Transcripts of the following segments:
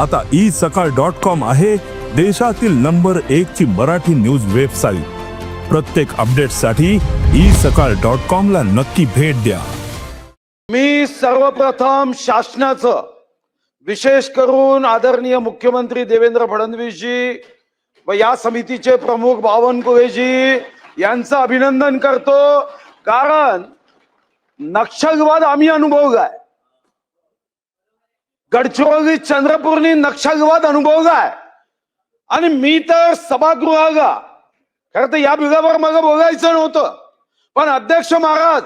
आता ई सकाळ dot com आहे देशातील नंबर एक ची मराठी न्यूज वेबसाईट. प्रत्येक अपडेटसाठी ई सकाळ डॉट कॉम ला नक्की भेट द्या. मी सर्वप्रथम शासनाचं विशेष करून आदरणीय मुख्यमंत्री देवेंद्र फडणवीसजी व या समितीचे प्रमुख बावनकुळेजी यांचं अभिनंदन करतो. कारण नक्षलवाद आम्ही अनुभवलाय. गडचिरोली चंद्रपूरनी नक्षलवाद अनुभवलाय आणि मी तर सभागृहाला खरं तर या बिगावर मला बोलायचं नव्हतं. पण अध्यक्ष महाराज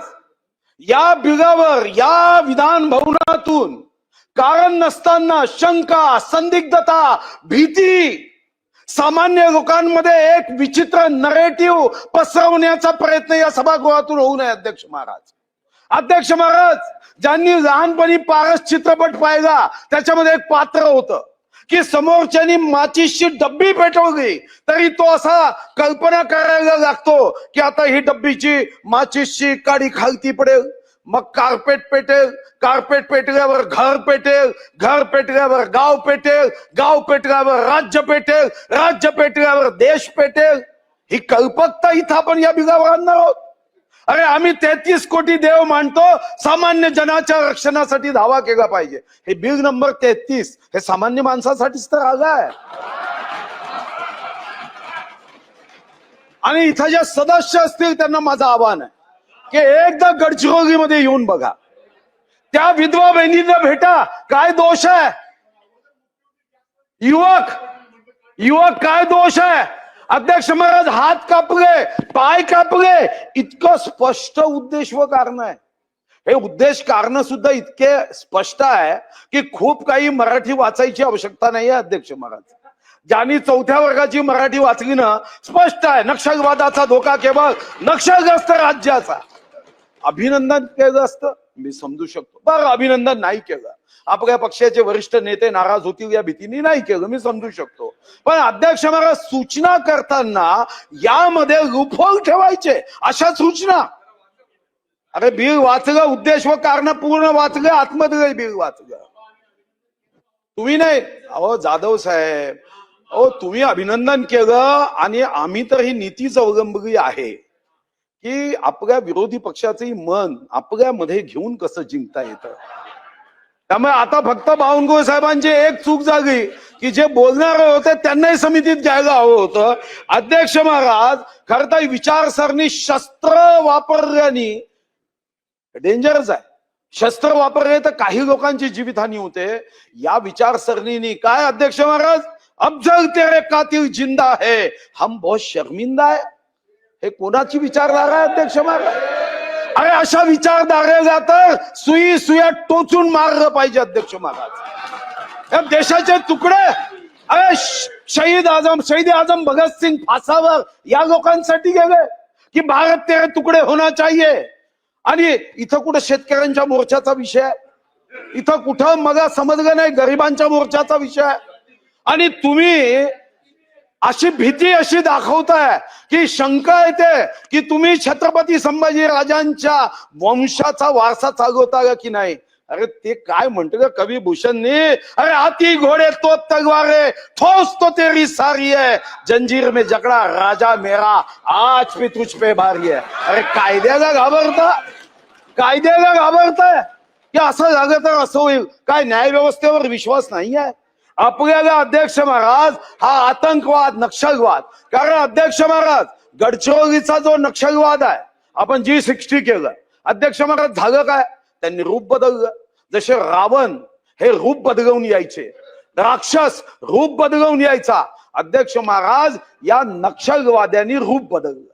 या बिगावर या विधान भवनातून कारण नसताना शंका संदिग्धता भीती सामान्य लोकांमध्ये एक विचित्र नरेटिव्ह पसरवण्याचा प्रयत्न या सभागृहातून होऊ नये अध्यक्ष महाराज. अध्यक्ष महाराज ज्यांनी लहानपणी पारस चित्रपट पाहिला त्याच्यामध्ये एक पात्र होतं की समोरच्यानी माचीसची डब्बी पेटवली तरी तो असा कल्पना करायला लागतो की आता ही डब्बीची माचीसची काडी खालती पडेल मग कार्पेट पेटेल कार्पेट पेटल्यावर घर पेटेल घर पेटल्यावर गाव पेटेल गाव पेटल्यावर राज्य पेटेल राज्य पेटल्यावर देश पेटेल. ही कल्पकता इथं आपण या बिगावर आणणार आहोत. अरे आम्ही तेहतीस कोटी देव मानतो सामान्य जनाच्या रक्षणासाठी धावा केला पाहिजे. हे बिल नंबर तेहतीस हे सामान्य माणसासाठीच तर आलं आहे. आणि इथं जे सदस्य असतील त्यांना माझं आव्हान आहे की एकदा गडचिरोलीमध्ये येऊन बघा. त्या विधवा बहिणींना भेटा काय दोष आहे? युवक युवक काय दोष आहे? अध्यक्ष महाराज हात कापले पाय कापले. इतकं स्पष्ट उद्देश व कारण आहे. हे उद्देश कारण सुद्धा इतके स्पष्ट आहे की खूप काही मराठी वाचायची आवश्यकता नाही आहे अध्यक्ष महाराज. ज्यांनी चौथ्या वर्गाची मराठी वाचली ना स्पष्ट आहे नक्षलवादाचा धोका केवळ नक्षलग्रस्त राज्याचा. अभिनंदन केलं असतं मी समजू शकतो. बरं अभिनंदन नाही केलं. आपल्या पक्षाचे वरिष्ठ नेते नाराज होतील या भीतीने नाही केलं मी समजू शकतो. पण अध्यक्ष महाराज सूचना करताना यामध्ये लुफोल ठेवायचे अशा सूचना. अरे बिल वाचलं उद्देश व कारण पूर्ण वाचलं आतमध्ये बिल वाचलं. तुम्ही नाही? अहो जाधव साहेब. अहो तुम्ही अभिनंदन केलं आणि आम्ही तर ही नीतीच अवलंबली आहे की आपल्या विरोधी पक्षाचंही मन आपल्यामध्ये घेऊन कसं जिंकता येतं? त्यामुळे आता फक्त बावनकुळे साहेबांची एक चूक झाली की जे बोलणारे होते त्यांनाही समितीत घ्यायला हवं होतं. अध्यक्ष महाराज खरं तर विचारसरणी शस्त्र वापरल्याने डेंजरच आहे. शस्त्र वापरले तर काही लोकांची जीवितहानी होते. या विचारसरणीने काय अध्यक्ष महाराज? अफजल तेरे कातील जिंदा है. हम बहुत शर्मिंदा आहे हे कोणाची विचारधारा आहे अध्यक्ष महाराज? अरे अशा विचारधारेला तर सुई सुया टोचून मारलं पाहिजे अध्यक्ष महाराज. या देशाचे तुकडे. अरे श- शहीद आजम शहीद आजम भगतसिंग फासावर या लोकांसाठी गेले की भारत तेरे तुकडे होना चाहिए. आणि इथं कुठं शेतकऱ्यांच्या मोर्चाचा विषय? आहे इथं कुठं मला समजलं नाही गरिबांच्या मोर्चाचा विषय? आहे आणि तुम्ही अशी भीती अशी दाखवताय की शंका येते की तुम्ही छत्रपती संभाजी राजांच्या वंशाचा वारसा चालवता का की नाही? अरे ते काय म्हणतो का कवी भूषणनी अरे हाती घोडे तो तलवारे ठोस तो तेरी सारी आहे. जंजीर में जकड़ा राजा मेरा आज पे तुझ पे भारी आहे अरे कायद्याला घाबरता? कायद्याला घाबरताय? की असं झालं तर असं होईल. काय न्याय व्यवस्थेवर विश्वास नाही आहे आपल्याला अध्यक्ष महाराज हा आतंकवाद नक्षलवाद. कारण अध्यक्ष महाराज गडचिरोलीचा जो नक्षलवाद आहे आपण जी सिक्स्टी केलं अध्यक्ष महाराज झालं काय? त्यांनी रूप बदललं. जसे रावण हे रूप बदलवून यायचे राक्षस रूप बदलवून यायचा अध्यक्ष महाराज या नक्षलवाद्यांनी रूप बदललं.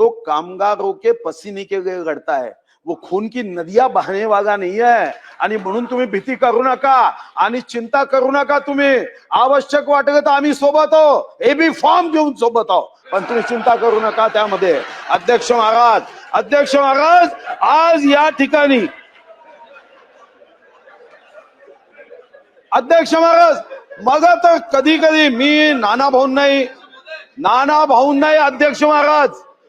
तो कामगारों के पसीने के लिए है। वो खून की नदिया बहने वागा नहीं है। आणि म्हणून तुम्ही भीती करू नका आणि चिंता करू नका तुम्ही। आवश्यक वाटलं तर आम्ही सोबत आहो। हे बी फॉर्म घेऊन सोबत आहो। पण तुम्ही चिंता करू नका त्यामध्ये। अध्यक्ष महाराज अध्यक्ष महाराज आज या ठिकाणी अध्यक्ष महाराज मग तर कधी कधी मी नाना भाऊ नाही। नाना भाऊ नाही अध्यक्ष महाराज।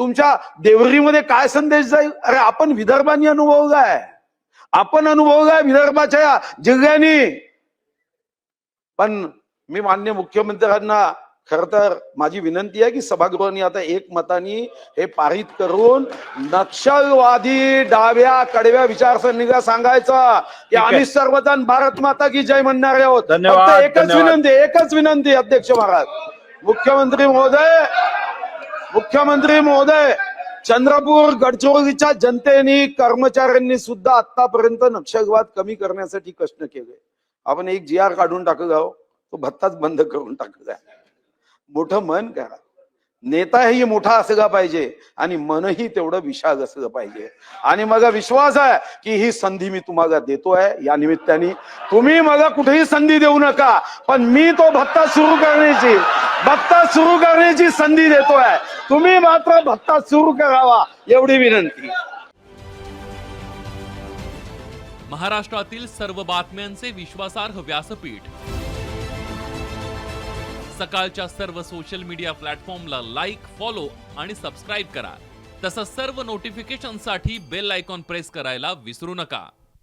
तुमच्या देवरीमध्ये काय संदेश जाईल? अरे आपण विदर्भानी अनुभवलाय आपण अनुभवलाय विदर्भाच्या जिल्ह्यांनी. पण मी मान्य मुख्यमंत्र्यांना खर तर माझी विनंती आहे की सभागृहाने आता एक मतानी हे पारित करून नक्षलवादी डाव्या कडव्या विचारसरणीला सांगायचं की. आम्ही सर्वजण भारत माता की जय म्हणणारे आहोत. एकच. विनंती एकच विनंती अध्यक्ष महाराज. मुख्यमंत्री महोदय मुख्यमंत्री महोदय चंद्रपूर गडचिरोलीच्या जनतेने कर्मचाऱ्यांनी सुद्धा आतापर्यंत नक्षलवाद कमी करण्यासाठी कष्ट केले. आपण एक जी आर काढून टाकत आहोत तो भत्ताच बंद करून टाकला मोठं मन करा. नेताही मोठा असला पाहिजे आणि मनही तेवढं विशाल असलं पाहिजे. आणि माझा विश्वास आहे की ही संधी मी तुम्हाला देतोय या निमित्ताने. तुम्ही मला कुठेही संधी देऊ नका पण मी तो भत्ता सुरू करण्याची भत्ता सुरू करण्याची संधी देतोय. तुम्ही मात्र भत्ता सुरू करावा एवढी विनंती. महाराष्ट्रातील सर्व बातम्यांचे विश्वासार्ह व्यासपीठ. सकाळच्या सर्व सोशल मीडिया प्लॅटफॉर्मला लाईक फॉलो आणि सबस्क्राईब करा. तसंच सर्व नोटिफिकेशनसाठी बेल आयकॉन प्रेस करायला विसरू नका.